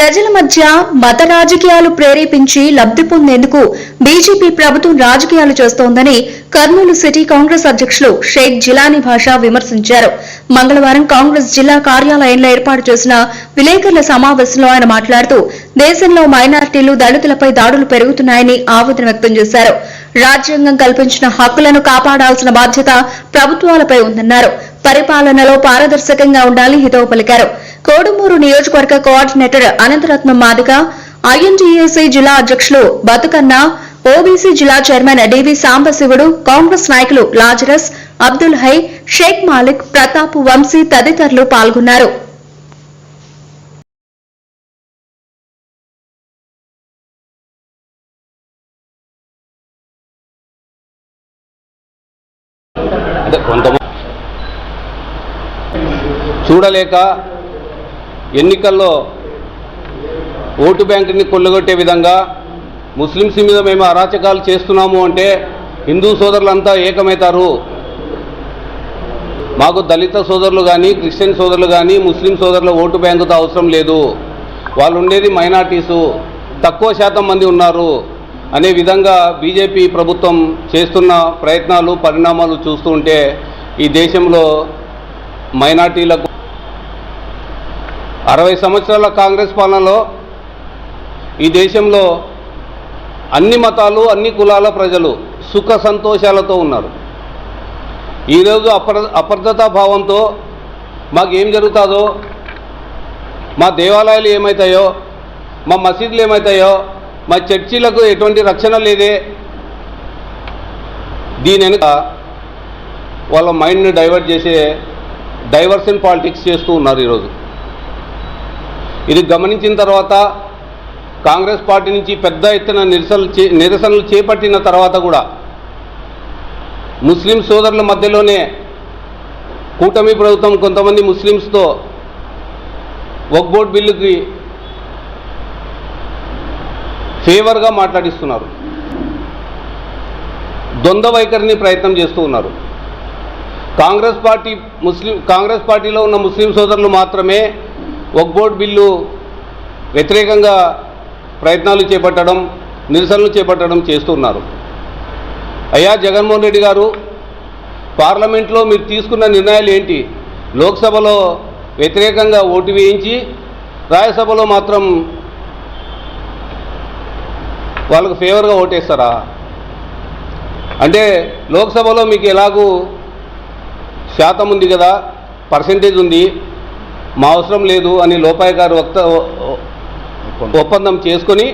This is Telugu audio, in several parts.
ప్రజల మధ్య మత రాజకీయాలు ప్రేరేపించి లబ్ధి పొందేందుకు బీజేపీ ప్రభుత్వం రాజకీయాలు చేస్తోందని కర్నూలు సిటీ కాంగ్రెస్ అధ్యక్షులు షేక్ జిలానీ భాషా విమర్శించారు. మంగళవారం కాంగ్రెస్ జిల్లా కార్యాలయంలో ఏర్పాటు చేసిన విలేకరుల సమావేశంలో ఆయన మాట్లాడుతూ దేశంలో మైనార్టీలు దళితులపై దాడులు పెరుగుతున్నాయని ఆవేదన వ్యక్తం చేశారు. రాజ్యాంగం కల్పించిన హక్కులను కాపాడాల్సిన బాధ్యత ప్రభుత్వాలపై ఉందన్నారు. పరిపాలనలో పారదర్శకంగా ఉండాలని హితవు పలికారు. కోడుమూరు నియోజకవర్గ కోఆర్డినేటర్ అనంతరత్నం మాదిక ఐఎన్టీఏసీ జిల్లా అధ్యక్షులు బతుకన్న ఓబీసీ జిల్లా చైర్మన్ డివి సాంబశివుడు కాంగ్రెస్ నాయకులు లాజరస్ అబ్దుల్ హై షేక్ మాలిక్ ప్రతాప్ వంశీ తదితరులు పాల్గొన్నారు. చూడలేక ఎన్నికల్లో ఓటు బ్యాంకుని కొల్లగొట్టే విధంగా ముస్లిమ్స్ మీద మేము అరాచకాలు చేస్తున్నాము అంటే హిందూ సోదరులంతా ఏకమవుతారు. మాకు దళిత సోదరులు కానీ క్రిస్టియన్ సోదరులు కానీ ముస్లిం సోదరుల ఓటు బ్యాంకుతో అవసరం లేదు. వాళ్ళు ఉండేది మైనార్టీసు. తక్కువ శాతం మంది ఉన్నారు. అనే విధంగా బీజేపీ ప్రభుత్వం చేస్తున్న ప్రయత్నాలు పరిణామాలు చూస్తూ ఉంటే ఈ దేశంలో మైనార్టీలకు అరవై సంవత్సరాల కాంగ్రెస్ పాలనలో ఈ దేశంలో అన్ని మతాలు అన్ని కులాల ప్రజలు సుఖ సంతోషాలతో ఉన్నారు. ఈరోజు అప్ర అప్రదతా భావంతో మాకేం జరుగుతుందో మా దేవాలయాలు ఏమవుతాయో మా మసీదులు ఏమవుతాయో మా చర్చిలకు ఎటువంటి రక్షణ లేదే దీని వెనుక వాళ్ళ మైండ్ని డైవర్ట్ చేసే డైవర్షన్ పాలిటిక్స్ చేస్తూ ఉన్నారు ఈరోజు. ఇది గమనించిన తర్వాత కాంగ్రెస్ పార్టీ నుంచి పెద్ద ఎత్తున నిరసనలు చే నిరసనలు చేపట్టిన తర్వాత కూడా ముస్లిం సోదరుల మధ్యలోనే కూటమి ప్రభుత్వం కొంతమంది ముస్లిమ్స్తో వక్బోట్ బిల్లుకి ఫేవర్గా మాట్లాడిస్తున్నారు. ద్వంద్వ వైఖరిని ప్రయత్నం చేస్తూ ఉన్నారు. కాంగ్రెస్ పార్టీ ముస్లిం కాంగ్రెస్ పార్టీలో ఉన్న ముస్లిం సోదరులు మాత్రమే వక్బోర్డ్ బిల్లు వ్యతిరేకంగా ప్రయత్నాలు చేపట్టడం నిరసనలు చేపట్టడం చేస్తున్నారు అయ్యా జగన్మోహన్ రెడ్డి గారు పార్లమెంట్లో మీరు తీసుకున్న నిర్ణయాలు ఏంటి? లోక్సభలో వ్యతిరేకంగా ఓటు వేయించి రాజ్యసభలో మాత్రం వాళ్ళకు ఫేవర్గా ఓటేస్తారా? అంటే లోక్సభలో మీకు ఎలాగూ శాతం ఉంది కదా పర్సంటేజ్ ఉంది. మా అవసరం లేదు అని లోపాయి గారు వక్త ఒప్పందం చేసుకొని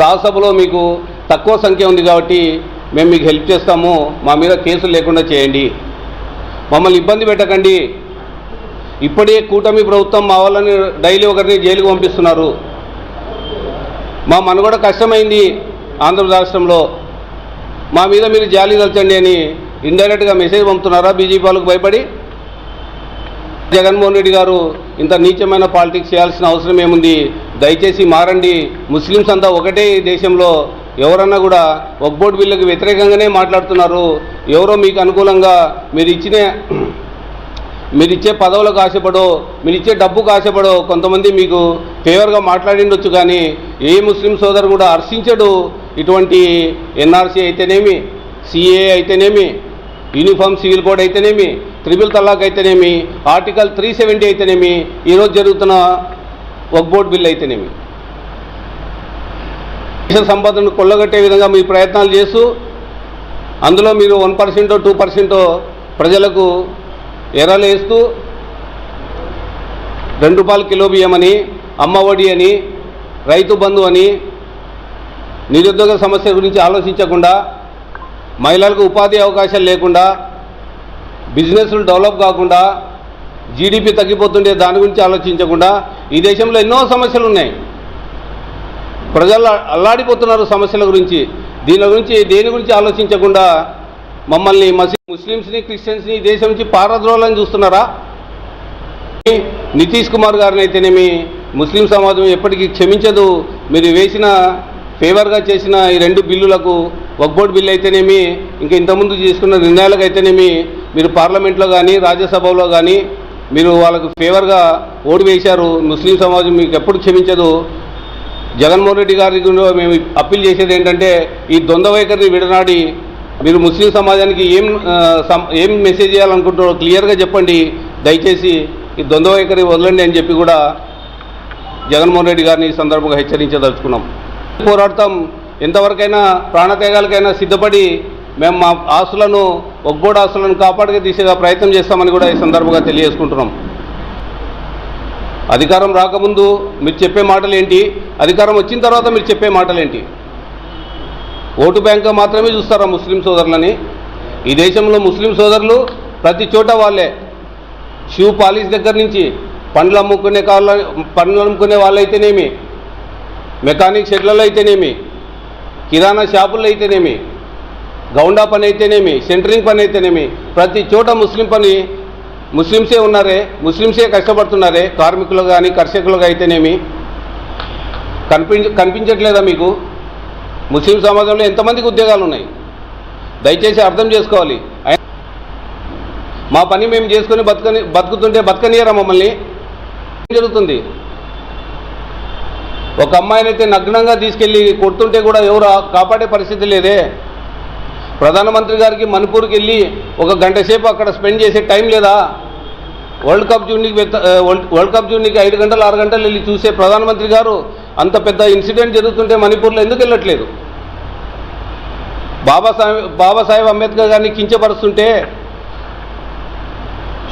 రాజ్యసభలో మీకు తక్కువ సంఖ్య ఉంది కాబట్టి మేము మీకు హెల్ప్ చేస్తాము. మా మీద కేసులు లేకుండా చేయండి. మమ్మల్ని ఇబ్బంది పెట్టకండి. ఇప్పుడే కూటమి ప్రభుత్వం మా వాళ్ళని డైలీ ఒకరిని జైలుకు పంపిస్తున్నారు. మా మనుగడ కష్టమైంది ఆంధ్ర రాష్ట్రంలో. మా మీద మీరు జాలి తలచండి అని ఇండైరెక్ట్గా మెసేజ్ పంపుతున్నారా? బీజేపీ వాళ్ళకు భయపడి జగన్మోహన్ రెడ్డి గారు ఇంత నీచమైన పాలిటిక్స్ చేయాల్సిన అవసరం ఏముంది? దయచేసి మారండి. ముస్లిమ్స్ అంతా ఒకటే దేశంలో. ఎవరన్నా కూడా ఒక్బోర్డ్ బిల్లుకు వ్యతిరేకంగానే మాట్లాడుతున్నారు. ఎవరో మీకు అనుకూలంగా మీరు ఇచ్చిన మీరు ఇచ్చే పదవులకు ఆశపడో మీరు ఇచ్చే డబ్బుకు ఆశపడో కొంతమంది మీకు ఫేవర్గా మాట్లాడిండొచ్చు కానీ ఏ ముస్లిం సోదరు కూడా హర్షించడు. ఇటువంటి ఎన్ఆర్సీ అయితేనేమి సిఏ అయితేనేమి యూనిఫామ్ సివిల్ కోడ్ అయితేనేమి త్రిబుల్ తలాక్ అయితేనేమి ఆర్టికల్ త్రీ సెవెంటీ అయితేనేమి ఈరోజు జరుగుతున్న వక్ బోర్డ్ బిల్ అయితేనేమి. దేశ సంపదను కొల్లగొట్టే విధంగా మీ ప్రయత్నాలు చేస్తూ అందులో మీరు వన్ పర్సెంటో టూ పర్సెంటో ప్రజలకు ఎర్రలు వేస్తూ రెండు రూపాయలు కిలో బియ్యం అని అమ్మ ఒడి అని రైతు బంధు అని నిరుద్యోగ సమస్య గురించి ఆలోచించకుండా మహిళలకు ఉపాధి అవకాశాలు లేకుండా బిజినెస్లు డెవలప్ కాకుండా జీడిపి తగ్గిపోతుండే దాని గురించి ఆలోచించకుండా ఈ దేశంలో ఎన్నో సమస్యలు ఉన్నాయి. ప్రజలు అల్లాడిపోతున్నారు సమస్యల గురించి. దీని గురించి దేని గురించి ఆలోచించకుండా మమ్మల్ని మసి ముస్లిమ్స్ని క్రిస్టియన్స్ని ఈ దేశం నుంచి పారద్రోలని చూస్తున్నారా? నితీష్ కుమార్ గారిని అయితేనేమి ముస్లిం సమాజం ఎప్పటికీ క్షమించదు. మీరు వేసిన ఫేవర్గా చేసిన ఈ రెండు బిల్లులకు వక్బోర్డ్ బిల్ అయితేనేమి ఇంకా ఇంతకుముందు చేసుకున్న నిర్ణయాలకు అయితేనేమి మీరు పార్లమెంట్లో కానీ రాజ్యసభలో కానీ మీరు వాళ్ళకు ఫేవర్గా ఓటు వేశారు ముస్లిం సమాజం మీకు ఎప్పుడు క్షమించదు. జగన్మోహన్ రెడ్డి గారికి మేము అప్పీల్ చేసేది ఏంటంటే ఈ ద్వంద్వ వైఖరిని విడనాడి మీరు ముస్లిం సమాజానికి ఏం ఏం మెసేజ్ చేయాలనుకుంటారో క్లియర్గా చెప్పండి. దయచేసి ఈ ద్వంద్వ వైఖరి వదలండి అని చెప్పి కూడా జగన్మోహన్ రెడ్డి గారిని ఈ సందర్భంగా హెచ్చరించదలుచుకున్నాం. పోరాడతాం. ఎంతవరకైనా ప్రాణత్యాగాలకైనా సిద్ధపడి మేము మా ఆస్తులను ఒగ్గోడు ఆస్తులను కాపాడికి దిశగా ప్రయత్నం చేస్తామని కూడా ఈ సందర్భంగా తెలియజేసుకుంటున్నాం. అధికారం రాకముందు మీరు చెప్పే మాటలు ఏంటి అధికారం వచ్చిన తర్వాత మీరు చెప్పే మాటలు ఏంటి ఓటు బ్యాంక్ మాత్రమే చూస్తారా ముస్లిం సోదరులని? ఈ దేశంలో ముస్లిం సోదరులు ప్రతి చోట వాళ్ళే. షూ పాలిష్ దగ్గర నుంచి పండ్లు అమ్ముకునే కాళ్ళ పండ్లు అమ్ముకునే వాళ్ళైతేనేమి? మెకానిక్ షెడ్లలో అయితేనేమి? కిరాణా షాపుల్లో అయితేనేమి గౌండా పని అయితేనేమి సెంటరింగ్ పని అయితేనేమి ప్రతి చోట ముస్లిం పని ముస్లింసే ఉన్నారే ముస్లింసే కష్టపడుతున్నారే కార్మికులు కానీ కర్షకులుగా అయితేనేమి కనిపించ కనిపించట్లేదా మీకు? ముస్లిం సమాజంలో ఎంతమందికి ఉద్యోగాలు ఉన్నాయి? దయచేసి అర్థం చేసుకోవాలి. మా పని మేము చేసుకొని బతుకని బతుకుతుంటే బతకనియరా మమ్మల్ని? ఏం జరుగుతుంది? ఒక అమ్మాయినైతే నగ్నంగా తీసుకెళ్ళి కొడుతుంటే కూడా ఎవరు కాపాడే పరిస్థితి లేదే. ప్రధానమంత్రి గారికి మణిపూర్కి వెళ్ళి ఒక గంట సేపు అక్కడ స్పెండ్ చేసే టైం లేదా? వరల్డ్ కప్ జూనికి వరల్డ్ వరల్డ్ కప్ జూనికి ఐదు గంటలు ఆరు గంటలు వెళ్ళి చూసే ప్రధానమంత్రి గారు అంత పెద్ద ఇన్సిడెంట్ జరుగుతుంటే మణిపూర్లో ఎందుకు వెళ్ళట్లేదు? బాబాసాహెబ్ బాబాసాహెబ్ అంబేద్కర్ గారిని కించపరుస్తుంటే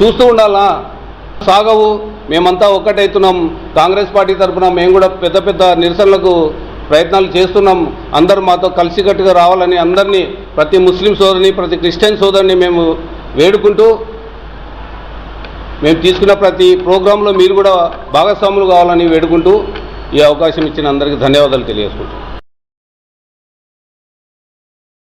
చూస్తూ ఉండాలా? సాగవు. మేమంతా ఒక్కటైతున్నాం. కాంగ్రెస్ పార్టీ తరఫున మేము కూడా పెద్ద పెద్ద నిరసనలకు ప్రయత్నాలు చేస్తున్నాం. అందరూ మాతో కలిసికట్టుగా రావాలని అందరినీ ప్రతి ముస్లిం సోదరిని ప్రతి క్రిస్టియన్ సోదరిని మేము వేడుకుంటూ మేము తీసుకున్న ప్రతి ప్రోగ్రాంలో మీరు కూడా భాగస్వాములు కావాలని వేడుకుంటూ ఈ అవకాశం ఇచ్చిన అందరికీ ధన్యవాదాలు తెలియజేసుకుంటాం